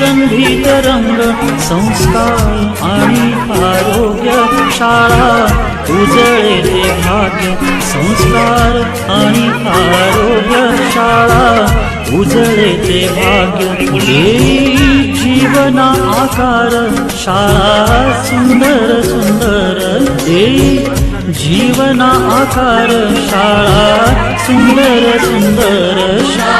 सुगंधित रंग संस्कार आणि आरोग्य शाळा उजळे ते भाग्य संस्कार आणि आरोग्य शाळा उजळे ते भाग्य. देई जीवना आकार शाळा सुंदर सुंदर दे जीवना आकार शाळा सुंदर सुंदर शाळा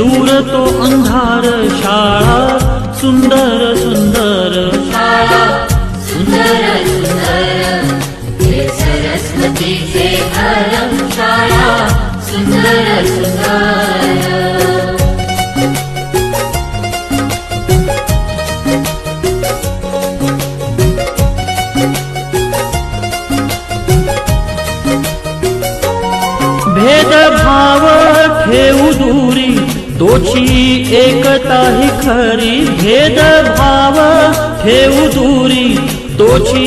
दूर तो अंधार शाळा सुंदर सुंदर. शाळा सुंदर सुंदर. सरस्वतीचे शाळा सुंदर सुंदर. भेदभाव ठेवू दूरी. तोची एकता ही खरी भेदभाव. ठेऊ दूरी. तोची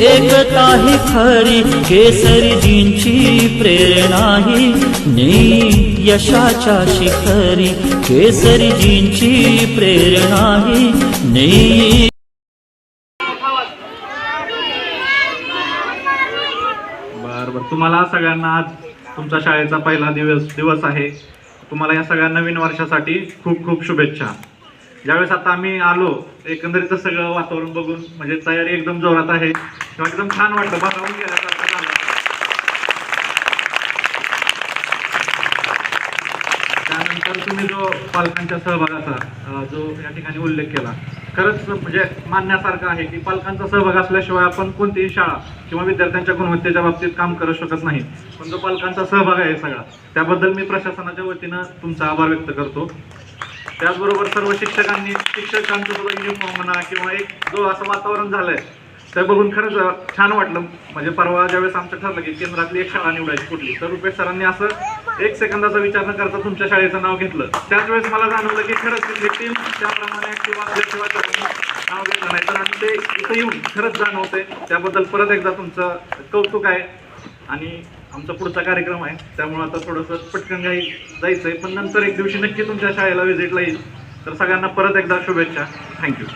एकता ही खरी केसरीजींची प्रेरणा ही. नेई यशाच्या शिखरी केसरीजींची प्रेरणा ही. नेई बर बर. तुम्हाला सगळ्यांना आज तुमच्या शाळेचा पहिला दिवस दिवस आहे. तुम्हाला या सगळ्या नवीन वर्षासाठी खूप खूप शुभेच्छा. ज्यावेळेस आता आम्ही आलो एकंदरीत सगळं वातावरण बघून म्हणजे तयारी एकदम जोरात आहे. किंवा एकदम छान वाटलं. भागावून गेल्यासारखं झालं. त्यानंतर तुम्ही जो पालकांच्या सहभागाचा जो या ठिकाणी उल्लेख केला खरंच म्हणजे मानण्यासारखं आहे की पालकांचा सहभाग असल्याशिवाय आपण कोणतीही शाळा किंवा विद्यार्थ्यांच्या गुणवत्तेच्या बाबतीत काम करू शकत नाही. पण जो पालकांचा सहभाग आहे सगळा त्याबद्दल मी प्रशासनाच्या वतीनं तुमचा आभार व्यक्त करतो. त्याचबरोबर सर्व शिक्षकांनी शिक्षकांचं सुद्धा युनिफॉर्म म्हणा किंवा एक जो असं वातावरण झालंय ते बघून खरंच छान वाटलं. म्हणजे परवा ज्यावेळेस आमचं ठरलं की केंद्रातली एक शाळा निवडायची कुठली तर रुपेश सरांनी असं एक सेकंदाचा विचार न करता तुमच्या शाळेचं नाव घेतलं. त्याच वेळेस मला जाणवलं की खरंच तिथली टीम त्याप्रमाणे किंवा नाव घेतलं नाही तर आम्ही ते इथं येऊन खरंच जाणवते त्याबद्दल परत एकदा तुमचं कौतुक आहे आणि आमचा पुढचा कार्यक्रम आहे. त्यामुळे आता थोडंसं पटकन काही आहे पण नंतर एक दिवशी नक्की तुमच्या शाळेला व्हिजिटला येईल. तर सगळ्यांना परत एकदा शुभेच्छा. थँक्यू